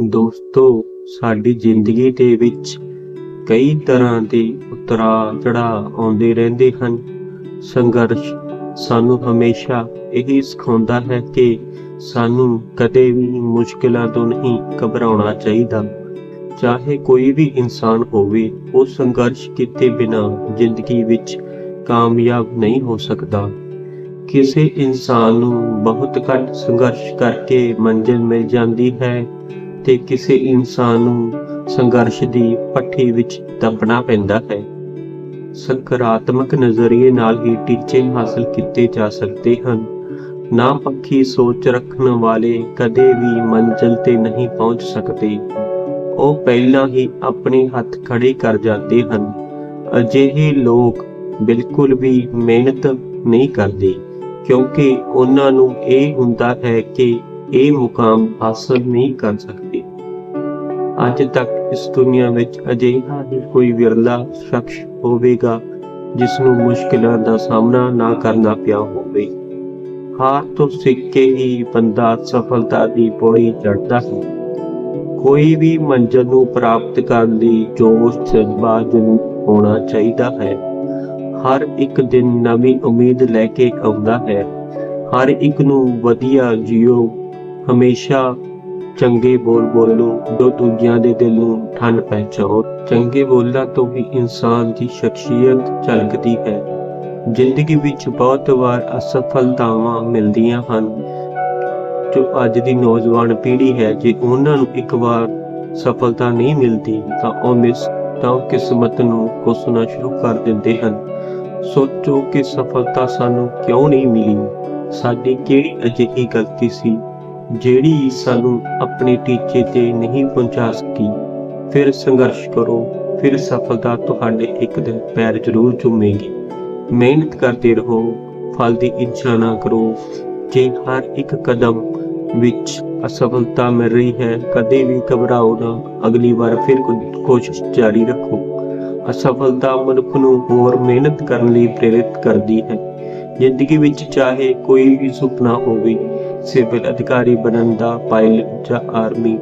ਦੋਸਤੋ, ਸਾਡੀ ਜ਼ਿੰਦਗੀ ਦੇ ਵਿੱਚ ਕਈ ਤਰ੍ਹਾਂ ਦੇ ਉਤਰਾਅ ਚੜਾਅ ਆਉਂਦੇ ਰਹਿੰਦੇ ਹਨ। ਸੰਘਰਸ਼ ਸਾਨੂੰ ਹਮੇਸ਼ਾ ਇਹੀ ਸਿਖਾਉਂਦਾ ਹੈ ਕਿ ਸਾਨੂੰ ਕਦੇ ਵੀ ਮੁਸ਼ਕਿਲਾਂ ਤੋਂ ਨਹੀਂ ਘਬਰਾਉਣਾ ਚਾਹੀਦਾ। ਚਾਹੇ ਕੋਈ ਵੀ ਇਨਸਾਨ ਹੋਵੇ, ਉਹ ਸੰਘਰਸ਼ ਕੀਤੇ ਬਿਨਾਂ ਜ਼ਿੰਦਗੀ ਵਿੱਚ ਕਾਮਯਾਬ ਨਹੀਂ ਹੋ ਸਕਦਾ। ਕਿਸੇ ਇਨਸਾਨ ਨੂੰ ਬਹੁਤ ਘੱਟ ਸੰਘਰਸ਼ ਕਰਕੇ ਮੰਜ਼ਿਲ ਮਿਲ ਜਾਂਦੀ ਹੈ। ਤੇ ਕਿਸੇ ਇਨਸਾਨ ਨੂੰ ਸੰਘਰਸ਼ ਦੀ ਪੱਠੀ ਵਿੱਚ ਦੱਬਣਾ ਪੈਂਦਾ ਹੈ। ਸਕਾਰਾਤਮਕ ਨਜ਼ਰੀਏ ਨਾਲ ਹੀ ਟੀਚੇ ਹਾਸਲ ਕੀਤੇ ਜਾ ਸਕਦੇ ਹਨ। ਨਾ ਪੱਖੀ ਸੋਚ ਰੱਖਣ ਵਾਲੇ ਕਦੇ ਵੀ ਮੰਜ਼ਿਲ ਤੇ ਨਹੀਂ ਪਹੁੰਚ ਸਕਦੇ। ਉਹ ਪਹਿਲਾਂ ਹੀ ਆਪਣੇ ਹੱਥ ਖੜੇ ਕਰ ਜਾਂਦੇ ਹਨ। ਅਜਿਹੇ ਲੋਕ ਬਿਲਕੁਲ ਵੀ ਮਿਹਨਤ ਨਹੀਂ ਕਰਦੇ, ਕਿਉਂਕਿ ਉਹਨਾਂ ਨੂੰ ਇਹ ਹੁੰਦਾ ਹੈ ਕਿ ਇਹ ਮੁਕਾਮ ਹਾਸਲ ਨਹੀਂ ਕਰ ਸਕਦੇ। ਅੱਜ ਤੱਕ ਇਸ ਦੁਨੀਆ ਵਿੱਚ ਅਜਿਹਾ ਕੋਈ ਵਿਰਲਾ ਸ਼ਖਸ ਹੋਵੇਗਾ ਜਿਸ ਨੂੰ ਮੁਸ਼ਕਿਲਾਂ ਦਾ ਸਾਹਮਣਾ ਨਾ ਕਰਨਾ ਪਿਆ ਹੋਵੇ। ਹਾਰ ਤੋਂ ਸਿੱਖ ਕੇ ਹੀ ਬੰਦਾ ਸਫਲਤਾ ਦੀ ਪੌੜੀ ਚੜ੍ਹਦਾ ਹੈ। ਕੋਈ ਵੀ ਮੰਜ਼ਿਲ ਨੂੰ ਪ੍ਰਾਪਤ ਕਰਨ ਲਈ ਜੋਸ਼ ਜਜ਼ਬਾ ਜਨੂਨ ਹੋਣਾ ਚਾਹੀਦਾ ਹੈ। ਹਰ ਇੱਕ ਦਿਨ ਨਵੀਂ ਉਮੀਦ ਲੈ ਕੇ ਆਉਂਦਾ ਹੈ। ਹਰ ਇੱਕ ਨੂੰ ਵਧੀਆ ਜੀਓ ਹਮੇਸ਼ਾ ਚੰਗੇ ਬੋਲ ਬੋਲੋ, ਜੋ ਦੂਜਿਆਂ ਦੇ ਦਿਲ ਨੂੰ ਠੰਡ ਪਹੁੰਚਾਓ। ਚੰਗੇ ਬੋਲਾਂ ਤੋਂ ਹੀ ਇਨਸਾਨ ਦੀ ਸ਼ਖਸੀਅਤ ਝਲਕਦੀ ਹੈ। ਜ਼ਿੰਦਗੀ ਵਿੱਚ ਬਹੁਤ ਵਾਰ ਅਸਫਲਤਾਵਾਂ ਮਿਲਦੀਆਂ ਹਨ। ਜੋ ਅੱਜ ਦੀ ਨੌਜਵਾਨ ਪੀੜ੍ਹੀ ਹੈ, ਜੇ ਉਹਨਾਂ ਨੂੰ ਇੱਕ ਵਾਰ ਸਫਲਤਾ ਨਹੀਂ ਮਿਲਦੀ, ਤਾਂ ਉਹ ਮਿਸ ਤਾਂ ਕਿਸਮਤ ਨੂੰ ਕੋਸਣਾ ਸ਼ੁਰੂ ਕਰ ਦਿੰਦੇ ਹਨ। ਸੋਚੋ ਕਿ ਸਫਲਤਾ ਸਾਨੂੰ ਕਿਉਂ ਨਹੀਂ ਮਿਲੀ? ਸਾਡੀ ਕਿਹੜੀ ਅਜਿਹੀ ਗਲਤੀ ਸੀ? ਜਿਹੜੀ ਸਾਨੂੰ ਆਪਣੇ ਟੀਚੇ ਤੇ ਨਹੀਂ ਪਹੁੰਚਾ ਸਕੀ, ਫਿਰ ਸੰਘਰਸ਼ ਕਰੋ, ਫਿਰ ਸਫਲਤਾ ਤੁਹਾਡੇ ਇੱਕ ਦਿਨ ਪੈਰ ਜ਼ਰੂਰ ਚੁੰਮੇਗੀ ਮਿਹਨਤ ਕਰਦੇ ਰਹੋ, ਫਲ ਦੀ ਇੱਛਾ ਨਾ ਕਰੋ। ਜੇ ਹਰ ਇੱਕ ਕਦਮ ਵਿੱਚ ਅਸਫਲਤਾ ਮਿਲ ਰਹੀ ਹੈ, ਕਦੇ ਵੀ ਘਬਰਾਓ ਨਾ, ਅਗਲੀ ਵਾਰ ਫਿਰ ਕੋਸ਼ਿਸ਼ ਜਾਰੀ ਰੱਖੋ। ਅਸਫਲਤਾ ਮਨੁੱਖ ਨੂੰ ਹੋਰ ਮਿਹਨਤ ਕਰਨ ਲਈ ਪ੍ਰੇਰਿਤ ਕਰਦੀ ਹੈ। ਜ਼ਿੰਦਗੀ ਵਿੱਚ ਚਾਹੇ ਕੋਈ ਵੀ ਸੁਪਨਾ ਹੋਵੇ ਸਿਵਲ ਅਧਿਕਾਰੀ ਬਣਨ ਦਾ ਪਾਇਲਟ ਜਾਂ ਆਰਮੀ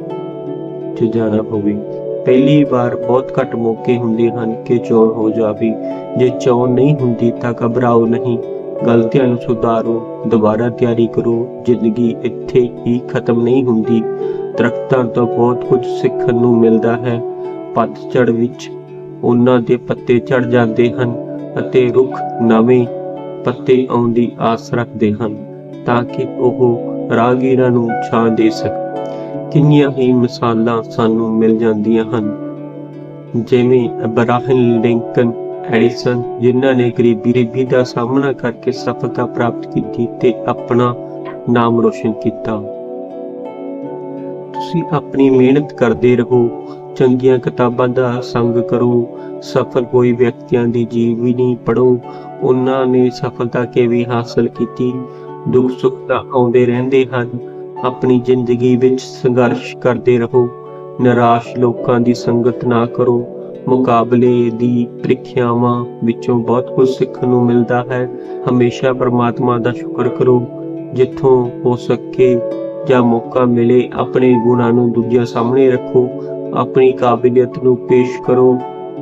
'ਚ ਜਾਣਾ ਹੋਵੇ ਪਹਿਲੀ ਵਾਰ ਬਹੁਤ ਘੱਟ ਮੌਕੇ ਹੁੰਦੇ ਹਨ ਕਿ ਚੋਣ ਹੋ ਜਾਵੇ। ਜੇ ਚੋਣ ਨਹੀਂ ਹੁੰਦੀ ਤਾਂ ਘਬਰਾਓ ਨਹੀਂ। ਗਲਤੀਆਂ ਨੂੰ ਸੁਧਾਰੋ, ਦੁਬਾਰਾ ਤਿਆਰੀ ਕਰੋ। ਜ਼ਿੰਦਗੀ ਇੱਥੇ ਹੀ ਖਤਮ ਨਹੀਂ ਹੁੰਦੀ। ਦਰਖਤਾਂ ਤੋਂ ਬਹੁਤ ਕੁਝ ਸਿੱਖਣ ਨੂੰ ਮਿਲਦਾ ਹੈ। ਪਤਝੜ ਵਿੱਚ ਉਹਨਾਂ ਦੇ ਪੱਤੇ ਝੜ ਜਾਂਦੇ ਹਨ ਅਤੇ ਰੁੱਖ ਨਵੇਂ ਪੱਤੇ ਆਉਣ ਦੀ ਆਸ ਰੱਖਦੇ ਹਨ ਤਾਂ ਕਿ ਉਹ ਰਾਹਗੀਰਾਂ ਨੂੰ ਛਾਂ ਦੇ ਸਕਣ ਕਿੰਨੀਆਂ ਹੀ ਮਿਸਾਲਾਂ ਸਾਨੂੰ ਮਿਲ ਜਾਂਦੀਆਂ ਹਨ। ਜਿਵੇਂ ਅਬਰਾਹਮ ਲਿੰਕਨ ਐਡੀਸਨ ਜਿਨ੍ਹਾਂ ਨੇ ਗਰੀਬੀ ਦਾ ਸਾਹਮਣਾ ਕਰਕੇ ਸਫਲਤਾ ਪ੍ਰਾਪਤ ਕੀਤੀ ਤੇ ਆਪਣਾ ਨਾਮ ਰੋਸ਼ਨ ਕੀਤਾ। ਤੁਸੀਂ ਆਪਣੀ ਮਿਹਨਤ ਕਰਦੇ ਰਹੋ, ਚੰਗੀਆਂ ਕਿਤਾਬਾਂ ਦਾ ਸੰਗ ਕਰੋ, ਸਫਲ ਕੋਈ ਵਿਅਕਤੀਆਂ ਦੀ ਜੀਵਨੀ ਪੜੋ ਉਹਨਾਂ ਨੇ ਸਫਲਤਾ ਕਿਵੇਂ ਹਾਸਲ ਕੀਤੀ? ਦੁੱਖ ਸੁੱਖ ਤਾਂ ਆਉਂਦੇ ਰਹਿੰਦੇ ਹਨ। ਆਪਣੀ ਜ਼ਿੰਦਗੀ ਵਿੱਚ ਸੰਘਰਸ਼ ਕਰਦੇ ਰਹੋ। ਨਿਰਾਸ਼ ਲੋਕਾਂ ਦੀ ਸੰਗਤ ਨਾ ਕਰੋ। ਮੁਕਾਬਲੇ ਦੀ ਪ੍ਰੀਖਿਆਵਾਂ ਵਿੱਚੋਂ ਬਹੁਤ ਕੁਝ ਸਿੱਖਣ ਨੂੰ ਮਿਲਦਾ ਹੈ। ਹਮੇਸ਼ਾ ਪ੍ਰਮਾਤਮਾ ਦਾ ਸ਼ੁਕਰ ਕਰੋ। ਜਿੱਥੋਂ ਹੋ ਸਕੇ ਜਾਂ ਮੌਕਾ ਮਿਲੇ, ਆਪਣੇ ਗੁਣਾਂ ਨੂੰ ਦੂਜਿਆਂ ਸਾਹਮਣੇ ਰੱਖੋ। ਆਪਣੀ ਕਾਬਲੀਅਤ ਨੂੰ ਪੇਸ਼ ਕਰੋ।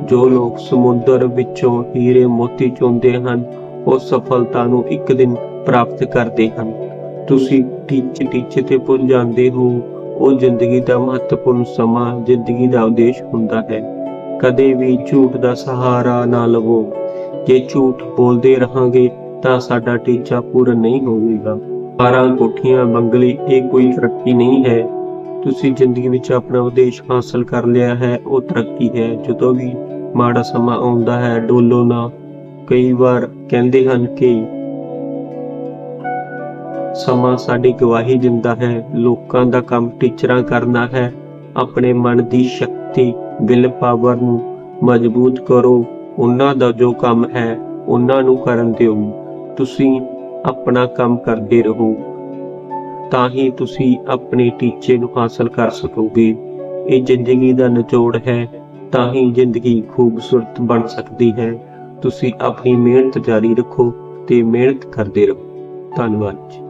ਜੋ ਲੋਕ ਸਮੁੰਦਰ ਵਿੱਚੋਂ ਹੀਰੇ ਮੋਤੀ ਚੁੰਦੇ ਹਨ ਉਹ ਸਫਲਤਾ ਨੂੰ ਇੱਕ ਦਿਨ ਪ੍ਰਾਪਤ ਕਰਦੇ ਹਨ। ਤੁਸੀਂ ਟੀਚੇ ਟੀਚੇ ਤੇ ਪਹੁੰਚ ਜਾਂਦੇ ਹੋ। ਉਹ ਜ਼ਿੰਦਗੀ ਦਾ ਮਹੱਤਵਪੂਰਨ ਸਮਾਂ ਜ਼ਿੰਦਗੀ ਦਾ ਉਦੇਸ਼ ਹੁੰਦਾ ਹੈ। ਕਦੇ ਵੀ ਝੂਠ ਦਾ ਸਹਾਰਾ ਨਾ ਲਵੋ। ਜੇ ਝੂਠ ਬੋਲਦੇ ਰਹਾਂਗੇ ਤਾਂ ਸਾਡਾ ਟੀਚਾ ਪੂਰਨ ਨਹੀਂ ਹੋਵੇਗਾ। ਬਾਰਾਂ ਕੋਠੀਆਂ ਬੰਗਲੇ, ਇਹ ਕੋਈ ਤਰੱਕੀ ਨਹੀਂ ਹੈ। ਤੁਸੀਂ ਜ਼ਿੰਦਗੀ ਵਿੱਚ ਆਪਣਾ ਉਦੇਸ਼ ਹਾਸਲ ਕਰ ਲਿਆ ਹੈ। ਉਹ ਤਰੱਕੀ ਹੈ। ਜਦੋਂ ਵੀ ਮਾੜਾ ਸਮਾਂ ਆਉਂਦਾ ਹੈ, ਡੋਲੋ ਨਾ। ਕਈ ਵਾਰ ਕਹਿੰਦੇ ਹਨ ਕਿ ਸਮਾਂ ਸਾਡੀ ਗਵਾਹੀ ਦਿੰਦਾ ਹੈ, ਲੋਕਾਂ ਦਾ ਕੰਮ ਟੀਚਰਾਂ ਕਰਨਾ ਹੈ। ਆਪਣੇ ਮਨ ਦੀ ਸ਼ਕਤੀ ਵਿਲ ਪਾਵਰ ਨੂੰ ਮਜ਼ਬੂਤ ਕਰੋ। ਉਹਨਾਂ ਦਾ ਜੋ ਕੰਮ ਹੈ, ਉਹਨਾਂ ਨੂੰ ਕਰਨ ਦਿਓ। ਤੁਸੀਂ ਆਪਣਾ ਕੰਮ ਕਰਦੇ ਰਹੋ। ਤਾਂ ਹੀ ਤੁਸੀਂ ਆਪਣੇ ਟੀਚੇ ਨੂੰ ਹਾਸਲ ਕਰ ਸਕੋਗੇ। ਇਹ ਜ਼ਿੰਦਗੀ ਦਾ ਨਿਚੋੜ ਹੈ, ਤਾਂ ਹੀ ਜ਼ਿੰਦਗੀ ਖੂਬਸੂਰਤ ਬਣ ਸਕਦੀ ਹੈ। ਤੁਸੀਂ ਆਪਣੀ ਮਿਹਨਤ ਜਾਰੀ ਰੱਖੋ ਤੇ ਮਿਹਨਤ ਕਰਦੇ ਰਹੋ। ਧੰਨਵਾਦ ਜੀ।